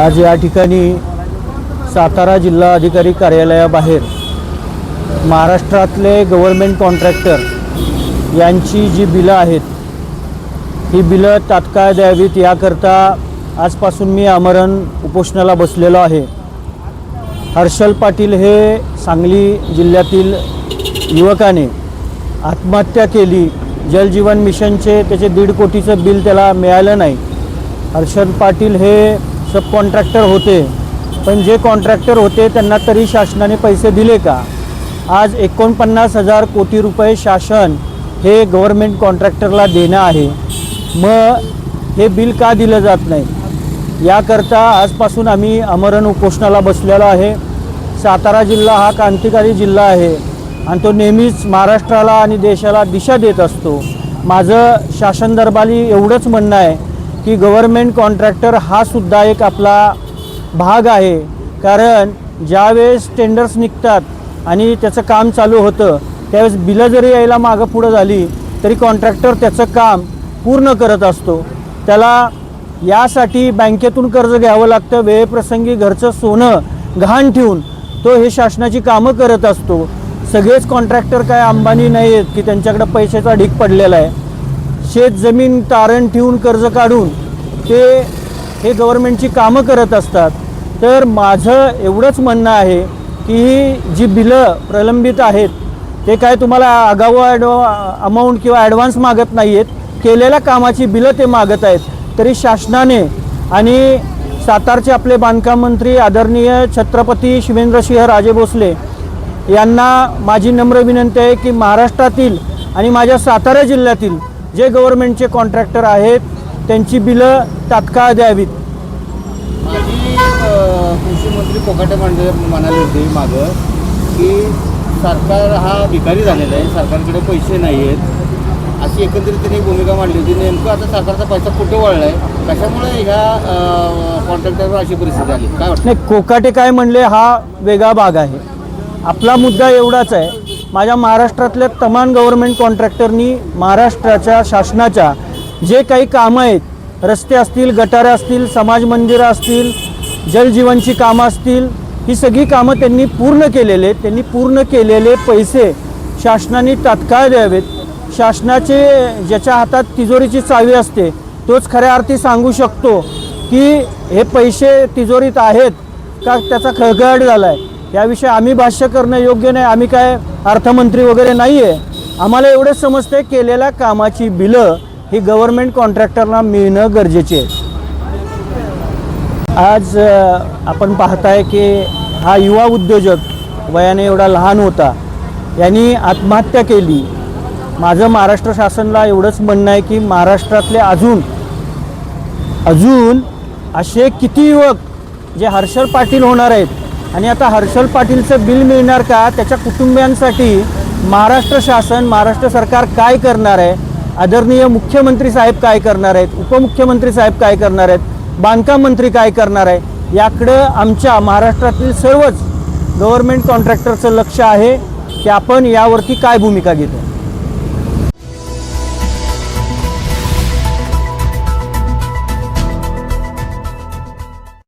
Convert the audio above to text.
आज या ठिकाणी सातारा जिल्हा अधिकारी कार्यालयाबाहेर महाराष्ट्रातले गव्हर्मेंट कॉन्ट्रॅक्टर यांची जी बिलं आहेत ही बिलं तात्काळ द्यावीत याकरता आजपासून मी आमरण उपोषणाला बसलेलो आहे. हर्षल पाटील हे सांगली जिल्ह्यातील युवकाने आत्महत्या केली. जलजीवन मिशनचे त्याचे दीड कोटीचं बिल त्याला मिळालं नाही. हर्षल पाटील हे सब कॉन्ट्रॅक्टर होते. पण जे कॉन्ट्रॅक्टर होते त्यांना तरी शासनाने पैसे दिले का? आज एकोणपन्नास हजार कोटी रुपये शासन हे गव्हर्मेंट कॉन्ट्रॅक्टरला देणं आहे. मग हे बिल का दिलं जात नाही? याकरता आजपासून आम्ही अमरण उपोषणाला बसलेलो आहे. सातारा जिल्हा हा क्रांतिकारी जिल्हा आहे. आणि तो नेहमीच महाराष्ट्राला आणि देशाला दिशा देत असतो. माझं शासन दरबारी एवढंच म्हणणं आहे की गव्हर्मेंट कॉन्ट्रॅक्टर हा सुद्धा एक आपला भाग आहे. कारण ज्यावेळेस टेंडर्स निघतात आणि त्याचं काम चालू होतं त्यावेळेस बिलं जरी यायला मागं पुढं झाली तरी कॉन्ट्रॅक्टर त्याचं काम पूर्ण करत असतो. त्याला यासाठी बँकेतून कर्ज घ्यावं लागतं वेळेप्रसंगी घरचं सोनं घाण ठेवून तो हे शासनाची कामं करत असतो. सगळेच कॉन्ट्रॅक्टर काय अंबानी नाही आहेत की त्यांच्याकडं पैशाचा ढीक पडलेला आहे. शेत जमीन तारण ठेवून कर्ज काढून ते हे गव्हर्मेंटची कामं करत असतात. तर माझं एवढंच म्हणणं आहे की ही जी बिलं प्रलंबित आहेत ते काय तुम्हाला आगाऊ ॲडव अमाऊंट किंवा ॲडव्हान्स मागत नाही आहेत केलेल्या कामाची बिलं ते मागत आहेत. तरी शासनाने आणि सातारचे आपले बांधकाम मंत्री आदरणीय छत्रपती शिवेंद्रसिंह राजे भोसले यांना माझी नम्र विनंती आहे की महाराष्ट्रातील आणि माझ्या सातारा जिल्ह्यातील जे गव्हर्मेंटचे कॉन्ट्रॅक्टर आहेत त्यांची बिलं तात्काळ द्यावीत. माझी कृषी मंत्री कोकाटे मांडे म्हणाले होते मागं की सरकार हा भिकारी झालेला आहे सरकारकडे पैसे नाही आहेत. अशी एकंदरीत त्यांनी भूमिका मांडली होती. नेमकं आता सरकारचा पैसा कुठे वळला आहे कशामुळे ह्या कॉन्ट्रॅक्टरवर अशी परिस्थिती आली? काय वाटतं? नाही कोकाटे काय म्हणले हा वेगळा भाग आहे. आपला मुद्दा एवढाच आहे माझ्या महाराष्ट्रातल्या तमाम गव्हर्मेंट कॉन्ट्रॅक्टरनी महाराष्ट्राच्या शासनाच्या जे काही कामं आहेत रस्ते असतील गटारं असतील समाज मंदिरं असतील जलजीवनची कामं असतील ही सगळी कामं त्यांनी पूर्ण केलेले आहेत. त्यांनी पूर्ण केलेले पैसे शासनाने तात्काळ द्यावेत. शासनाचे ज्याच्या हातात तिजोरीची चावी असते तोच खऱ्या अर्थी सांगू शकतो की हे पैसे तिजोरीत आहेत का त्याचा खळगळाट झाला आहे याविषयी आम्ही भाष्य करणं योग्य नाही आम्ही काय अर्थमंत्री वगैरे नाही आहे आम्हाला एवढंच समजते केलेल्या कामाची बिलं ही गव्हर्मेंट कॉन्ट्रॅक्टरला मिळणं गरजेचे आहे. आज आपण पाहताय की हा युवा उद्योजक वयाने एवढा लहान होता. यांनी आत्महत्या केली. माझं महाराष्ट्र शासनला एवढंच म्हणणं आहे की महाराष्ट्रातले अजून अजून असे किती युवक जे हर्षल पाटील होणार आहेत आणि आता हर्षल पाटीलचं बिल मिळणार का? त्याच्या कुटुंबियांसाठी महाराष्ट्र शासन महाराष्ट्र सरकार काय करणार आहे? आदरणीय मुख्यमंत्री साहेब काय करणार आहेत? उपमुख्यमंत्री साहेब काय करणार आहेत? बांधकाम मंत्री काय करणार आहे? याकडं आमच्या महाराष्ट्रातील सर्वच गव्हर्मेंट कॉन्ट्रॅक्टरचं लक्ष आहे की आपण यावरती काय भूमिका घेतो?